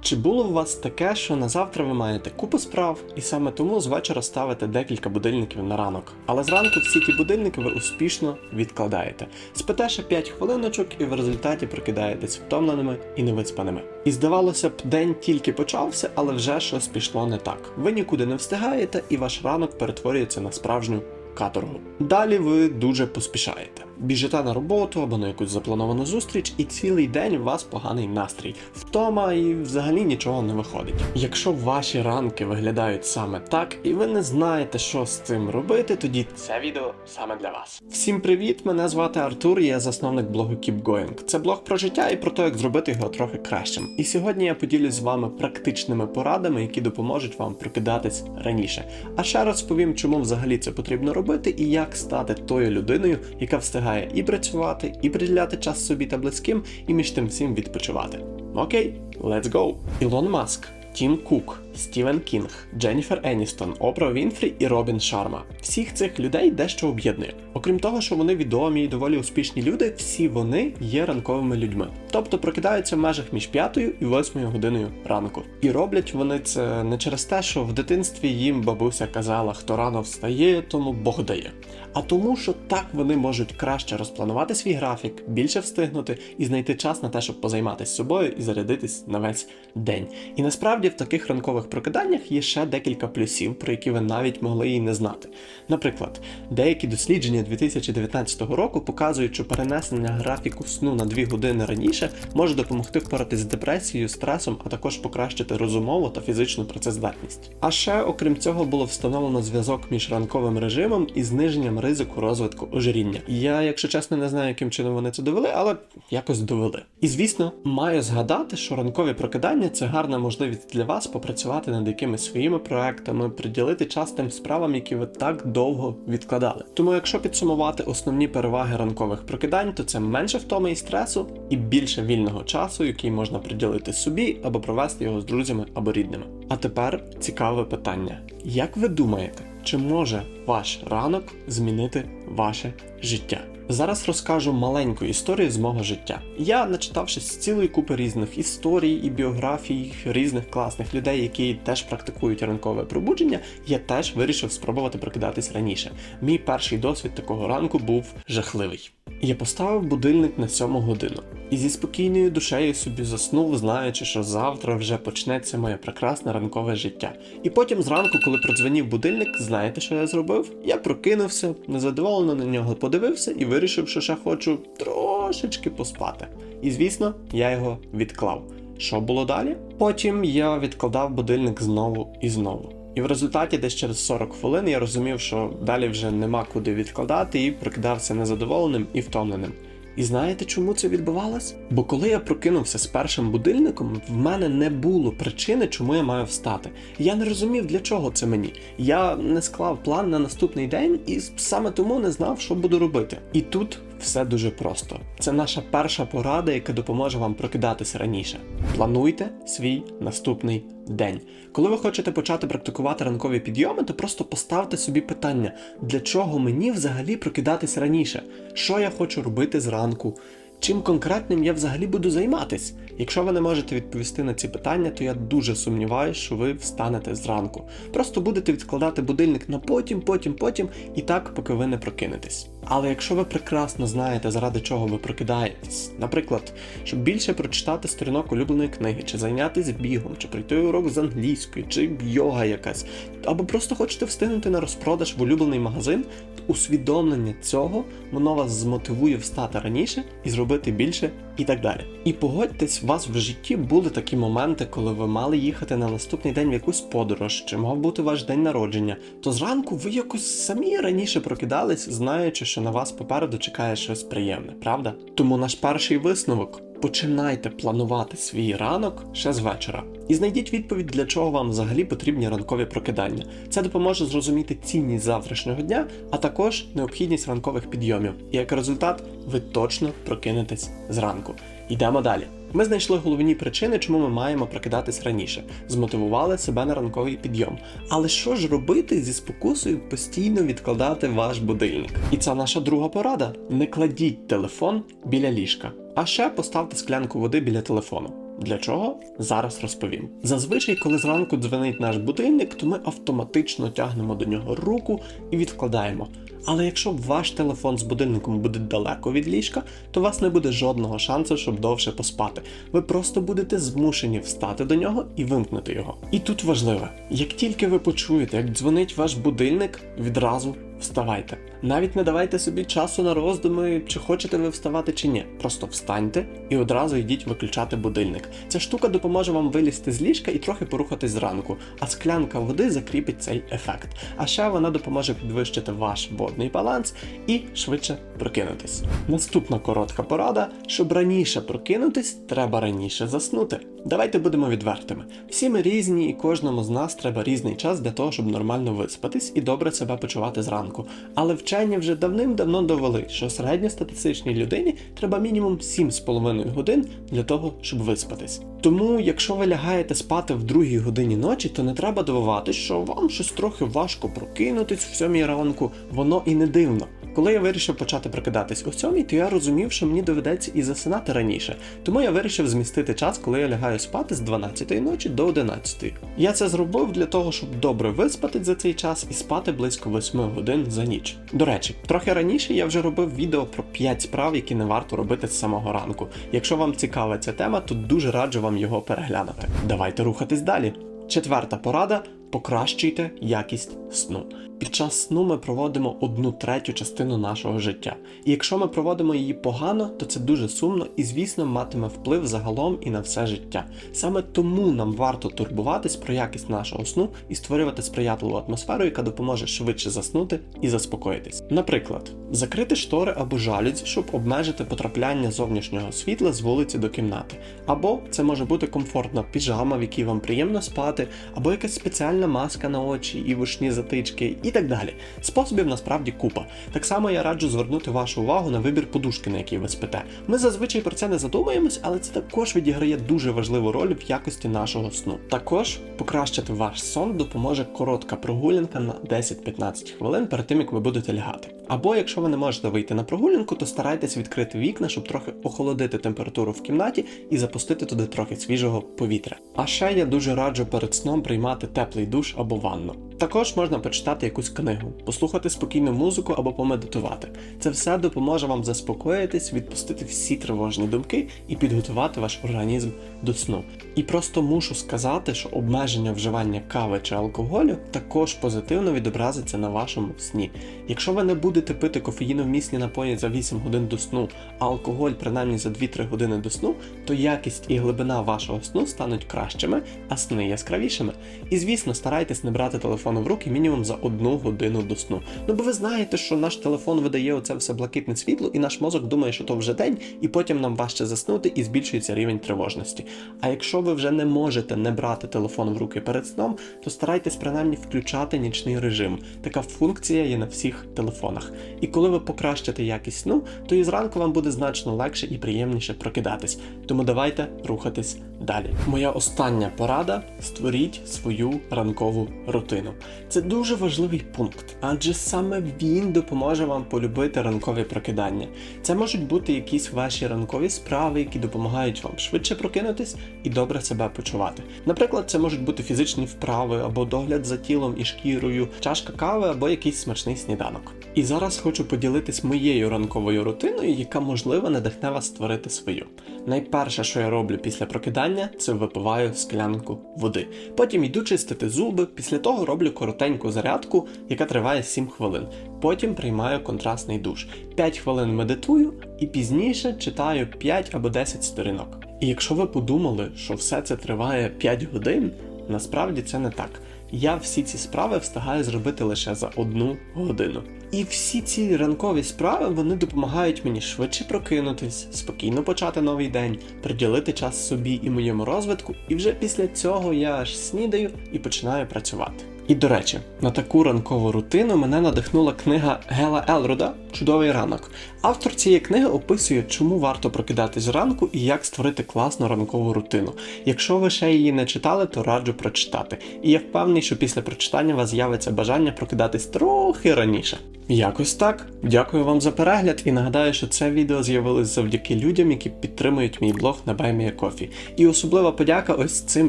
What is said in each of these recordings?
Чи було у вас таке, що на завтра ви маєте купу справ, і саме тому з вечора ставите декілька будильників на ранок, але зранку всі ті будильники ви успішно відкладаєте. Спите ще 5 хвилиночок, і в результаті прокидаєтесь втомленими і невиспаними. І здавалося б, день тільки почався, але вже щось пішло не так. Ви нікуди не встигаєте, і ваш ранок перетворюється на справжню каторгу. Далі ви дуже поспішаєте. Біжите на роботу або на якусь заплановану зустріч, і цілий день у вас поганий настрій, втома і взагалі нічого не виходить. Якщо ваші ранки виглядають саме так, і ви не знаєте, що з цим робити, тоді це відео саме для вас. Всім привіт! Мене звати Артур, я засновник блогу Keep Going. Це блог про життя і про те, як зробити його трохи кращим. І сьогодні я поділюсь з вами практичними порадами, які допоможуть вам прокидатись раніше. А ще розповім, чому взагалі це потрібно робити і як стати тою людиною, яка встигає і працювати, і приділяти час собі та близьким, і між тим всім відпочивати. Окей, let's go! Ілон Маск. Тім Кук, Стівен Кінг, Дженніфер Еністон, Опра Вінфрі і Робін Шарма. Всіх цих людей дещо об'єднує. Окрім того, що вони відомі і доволі успішні люди, всі вони є ранковими людьми. Тобто прокидаються в межах між п'ятою і восьмою годиною ранку. І роблять вони це не через те, що в дитинстві їм бабуся казала, хто рано встає, тому Бог дає. А тому, що так вони можуть краще розпланувати свій графік, більше встигнути і знайти час на те, щоб позайматися собою і зарядитись на весь день. І насправді в таких ранкових прокиданнях є ще декілька плюсів, про які ви навіть могли і не знати. Наприклад, деякі дослідження 2019 року показують, що перенесення графіку сну на 2 години раніше може допомогти впоратись з депресією, стресом, а також покращити розумову та фізичну працездатність. А ще, окрім цього, було встановлено зв'язок між ранковим режимом і зниженням ризику розвитку ожиріння. Я, якщо чесно, не знаю, яким чином вони це довели, але якось довели. І звісно, маю згадати, що ранкові прокидання це гарна можливість для вас попрацювати над якимись своїми проектами, приділити час тим справам, які ви так довго відкладали. Тому, якщо підсумувати основні переваги ранкових прокидань, то це менше втоми і стресу і більше вільного часу, який можна приділити собі або провести його з друзями або рідними. А тепер цікаве питання: як ви думаєте? Чи може ваш ранок змінити ваше життя? Зараз розкажу маленьку історію з мого життя. Я, начитавшись цілої купи різних історій і біографій різних класних людей, які теж практикують ранкове пробудження, я теж вирішив спробувати прокидатись раніше. Мій перший досвід такого ранку був жахливий. Я поставив будильник на 7 годину і зі спокійною душею собі заснув, знаючи, що завтра вже почнеться моє прекрасне ранкове життя. І потім зранку, коли продзвонів будильник, знаєте, що я зробив? Я прокинувся, незадоволено на нього подивився і вирішив, що ще хочу трошечки поспати. І звісно, я його відклав. Що було далі? Потім я відкладав будильник знову і знову. І в результаті десь через 40 хвилин я розумів, що далі вже нема куди відкладати, і прокидався незадоволеним і втомленим. І знаєте, чому це відбувалось? Бо коли я прокинувся з першим будильником, в мене не було причини, чому я маю встати. Я не розумів, для чого це мені. Я не склав план на наступний день і саме тому не знав, що буду робити. І тут все дуже просто. Це наша перша порада, яка допоможе вам прокидатися раніше. Плануйте свій наступний день. Коли ви хочете почати практикувати ранкові підйоми, то просто поставте собі питання, для чого мені взагалі прокидатись раніше? Що я хочу робити зранку? Чим конкретним я взагалі буду займатись? Якщо ви не можете відповісти на ці питання, то я дуже сумніваюся, що ви встанете зранку. Просто будете відкладати будильник на потім, потім, потім і так, поки ви не прокинетесь. Але якщо ви прекрасно знаєте, заради чого ви прокидаєтесь, наприклад, щоб більше прочитати сторінок улюбленої книги, чи зайнятися бігом, чи пройти урок з англійської, чи йога якась, або просто хочете встигнути на розпродаж в улюблений магазин, то усвідомлення цього воно вас змотивує встати раніше і зробити більше і так далі. І погодьтесь, у вас в житті були такі моменти, коли ви мали їхати на наступний день в якусь подорож, чи мав бути ваш день народження, то зранку ви якось самі раніше прокидались, знаючи, що на вас попереду чекає щось приємне, правда? Тому наш перший висновок. Починайте планувати свій ранок ще з вечора. І знайдіть відповідь, для чого вам взагалі потрібні ранкові прокидання. Це допоможе зрозуміти цінність завтрашнього дня, а також необхідність ранкових підйомів. І як результат, ви точно прокинетесь зранку. Йдемо далі. Ми знайшли головні причини, чому ми маємо прокидатись раніше, змотивували себе на ранковий підйом. Але що ж робити зі спокусою постійно відкладати ваш будильник? І це наша друга порада: не кладіть телефон біля ліжка. А ще поставте склянку води біля телефону. Для чого? Зараз розповім. Зазвичай, коли зранку дзвонить наш будильник, то ми автоматично тягнемо до нього руку і відкладаємо. Але якщо ваш телефон з будильником буде далеко від ліжка, то у вас не буде жодного шансу, щоб довше поспати. Ви просто будете змушені встати до нього і вимкнути його. І тут важливе: як тільки ви почуєте, як дзвонить ваш будильник, відразу вставайте. Навіть не давайте собі часу на роздуми, чи хочете ви вставати чи ні. Просто встаньте і одразу йдіть виключати будильник. Ця штука допоможе вам вилізти з ліжка і трохи порухатись зранку, а склянка води закріпить цей ефект. А ще вона допоможе підвищити ваш водний баланс і швидше прокинутись. Наступна коротка порада: щоб раніше прокинутись, треба раніше заснути. Давайте будемо відвертими. Всі ми різні, і кожному з нас треба різний час для того, щоб нормально виспатись і добре себе почувати зранку. Але вчені вже давним-давно довели, що середньостатистичній людині треба мінімум 7,5 годин для того, щоб виспатись. Тому, якщо ви лягаєте спати в другій годині ночі, то не треба дивуватись, що вам щось трохи важко прокинутись в сьомій ранку, воно і не дивно. Коли я вирішив почати прокидатись о сьомій, то я розумів, що мені доведеться і засинати раніше. Тому я вирішив змістити час, коли я лягаю спати з 12-ї ночі до 11. Я це зробив для того, щоб добре виспатись за цей час і спати близько 8 годин за ніч. До речі, трохи раніше я вже робив відео про 5 справ, які не варто робити з самого ранку. Якщо вам цікава ця тема, то дуже раджу вам його переглянути. Давайте рухатись далі. Четверта порада: покращуйте якість сну. Під час сну ми проводимо одну третю частину нашого життя. І якщо ми проводимо її погано, то це дуже сумно і, звісно, матиме вплив загалом і на все життя. Саме тому нам варто турбуватись про якість нашого сну і створювати сприятливу атмосферу, яка допоможе швидше заснути і заспокоїтись. Наприклад, закрити штори або жалюзі, щоб обмежити потрапляння зовнішнього світла з вулиці до кімнати. Або це може бути комфортна піжама, в якій вам приємно спати, або якась спеціальна маска на очі і вушні затички, і так далі. Способів насправді купа. Так само я раджу звернути вашу увагу на вибір подушки, на якій ви спите. Ми зазвичай про це не задумуємось, але це також відіграє дуже важливу роль в якості нашого сну. Також покращити ваш сон допоможе коротка прогулянка на 10-15 хвилин перед тим, як ви будете лягати. Або якщо ви не можете вийти на прогулянку, то старайтесь відкрити вікна, щоб трохи охолодити температуру в кімнаті і запустити туди трохи свіжого повітря. А ще я дуже раджу перед сном приймати теплий душ або ванну. Також можна почитати якусь книгу, послухати спокійну музику або помедитувати. Це все допоможе вам заспокоїтись, відпустити всі тривожні думки і підготувати ваш організм до сну. І просто мушу сказати, що обмеження вживання кави чи алкоголю також позитивно відобразиться на вашому сні. Якщо ви не будете пити кофеїновмісні напої за 8 годин до сну, а алкоголь принаймні за 2-3 години до сну, то якість і глибина вашого сну стануть кращими, а сни яскравішими. І звісно, старайтесь не брати телефон в руки мінімум за одну годину до сну. Ну бо ви знаєте, що наш телефон видає оце все блакитне світло, і наш мозок думає, що то вже день, і потім нам важче заснути і збільшується рівень тривожності. А якщо ви вже не можете не брати телефон в руки перед сном, то старайтесь принаймні включати нічний режим. Така функція є на всіх телефонах. І коли ви покращите якість сну, то і зранку вам буде значно легше і приємніше прокидатись. Тому давайте рухатись далі. Моя остання порада: створіть свою ранкову рутину. Це дуже важливий пункт, адже саме він допоможе вам полюбити ранкові прокидання. Це можуть бути якісь ваші ранкові справи, які допомагають вам швидше прокинутись і добре себе почувати. Наприклад, це можуть бути фізичні вправи або догляд за тілом і шкірою, чашка кави або якийсь смачний сніданок. І зараз хочу поділитись моєю ранковою рутиною, яка можливо надихне вас створити свою. Найперше, що я роблю після прокидання, це випиваю склянку води. Потім йду чистити зуби. Після того роблю коротеньку зарядку, яка триває 7 хвилин. Потім приймаю контрастний душ. 5 хвилин медитую і пізніше читаю 5 або 10 сторінок. І якщо ви подумали, що все це триває 5 годин, насправді це не так. Я всі ці справи встигаю зробити лише за одну годину. І всі ці ранкові справи вони допомагають мені швидше прокинутись, спокійно почати новий день, приділити час собі і моєму розвитку, і вже після цього я аж снідаю і починаю працювати. І до речі, на таку ранкову рутину мене надихнула книга Гела Елрода Чудовий ранок. Автор цієї книги описує, чому варто прокидатись зранку і як створити класну ранкову рутину. Якщо ви ще її не читали, то раджу прочитати. І я впевнений, що після прочитання у вас з'явиться бажання прокидатись трохи раніше. Якось так. Дякую вам за перегляд і нагадаю, що це відео з'явилось завдяки людям, які підтримують мій блог на BuyMeACoffee. І особлива подяка ось цим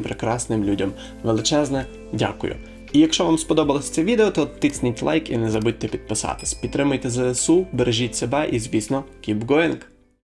прекрасним людям. Величезне дякую. І якщо вам сподобалось це відео, то тисніть лайк і не забудьте підписатись. Підтримуйте ЗСУ, бережіть себе і, звісно, keep going!